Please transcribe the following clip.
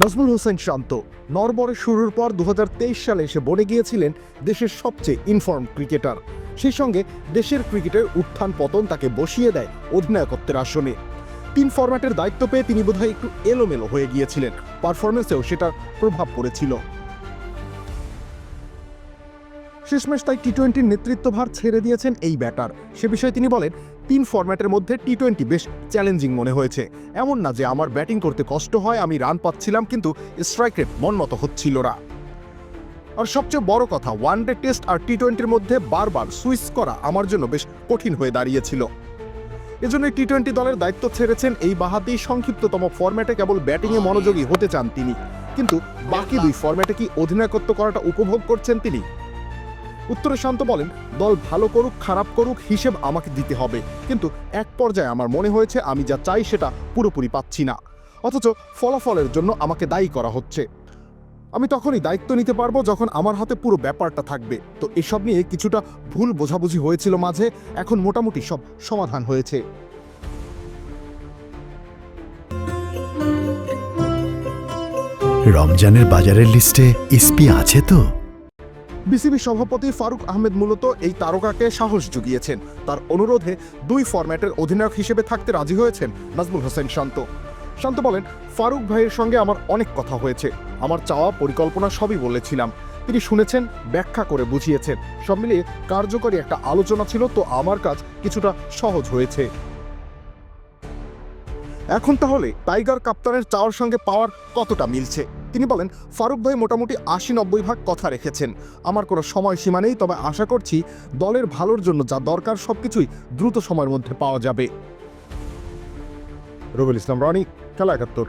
নাজমুল হোসেন শান্ত। নরবরে শুরুর পর দু হাজার তেইশ সালে এসে বনে গিয়েছিলেন দেশের সবচেয়ে ইনফর্ম ক্রিকেটার সেই সঙ্গে দেশের ক্রিকেটের উত্থান পতন তাকে বসিয়ে দেয় অধিনায়কত্বের আসনে। তিন ফরম্যাটের দায়িত্ব পেয়ে তিনি বোধহয় একটু এলোমেলো হয়ে গিয়েছিলেন। পারফরমেন্সেও সেটার প্রভাব পড়েছিল। শেষমেশ তাই টি টোয়েন্টির নেতৃত্বভার ছেড়ে দিয়েছেন এই ব্যাটার। সে বিষয়ে তিনি বলেন, তিন ফরম্যাটের মধ্যে টি টোয়েন্টি বেশ চ্যালেঞ্জিং মনে হয়েছে। এমন না যে আমার ব্যাটিং করতে কষ্ট হয়, আমি রান পাচ্ছিলাম, কিন্তু স্ট্রাইক রেট মন মতো হচ্ছিল না। আর সবচেয়ে বড় কথা ওয়ান ডে টেস্ট আর টি টোয়েন্টির মধ্যে বারবার সুইচ করা আমার জন্য বেশ কঠিন হয়ে দাঁড়িয়েছিল। এজন্য টি টোয়েন্টি দলের দায়িত্ব ছেড়েছেন এই বাহাতি সংক্ষিপ্ততম ফরম্যাটে কেবল ব্যাটিংয়ে মনোযোগী হতে চান তিনি। কিন্তু বাকি দুই ফরম্যাটে কি অধিনায়কত্ব করাটা উপভোগ করছেন তিনি? উত্তরে শান্ত বলেন, দল ভালো করুক, খারাপ করুক, হিসেব আমাকে দিতে হবে। কিন্তু এক পর্যায়ে আমার মনে হয়েছে আমি যা চাই সেটা পুরোপুরি পাচ্ছি না। অথচ ফলাফলের জন্য আমাকে দায়ী করা হচ্ছে। আমি তখনই দায়িত্ব নিতে পারব যখন আমার হাতে পুরো ব্যাপারটা থাকবে। তো এসব নিয়ে কিছুটা ভুল বোঝাবুঝি হয়েছিল মাঝে, এখন মোটামুটি সব সমাধান হয়েছে। রমজানের বাজারের লিস্টে ইসপি আছে তো? বিসিবি সভাপতি ফারুক আহমেদ মূলত এই তারকাকে সাহস জুগিয়েছেন। তার অনুরোধে দুই ফরম্যাটের অধিনায়ক হিসেবে থাকতে রাজি হয়েছেন নাজমুল হোসেন শান্ত। শান্ত বলেন, ফারুক ভাইয়ের সঙ্গে আমার অনেক কথা হয়েছে। আমার চাওয়া পরিকল্পনা সবই বলেছিলাম। তিনি শুনেছেন, ব্যাখ্যা করে বুঝিয়েছেন। সব মিলিয়ে কার্যকরী একটা আলোচনা ছিল, তো আমার কাজ কিছুটা সহজ হয়েছে। এখন তাহলে টাইগার কাপ্তানের চাওয়ার সঙ্গে পাওয়ার কতটা মিলছে? তিনি বলেন, ফারুক ভাই মোটামুটি আশি নব্বই ভাগ কথা রেখেছেন। আমার কোনো সময়সীমা নেই, তবে আশা করছি দলের ভালোর জন্য যা দরকার সব কিছুই দ্রুত সময়ের মধ্যে পাওয়া যাবে। রবিল ইসলাম, রনি, খেলা একাত্তর।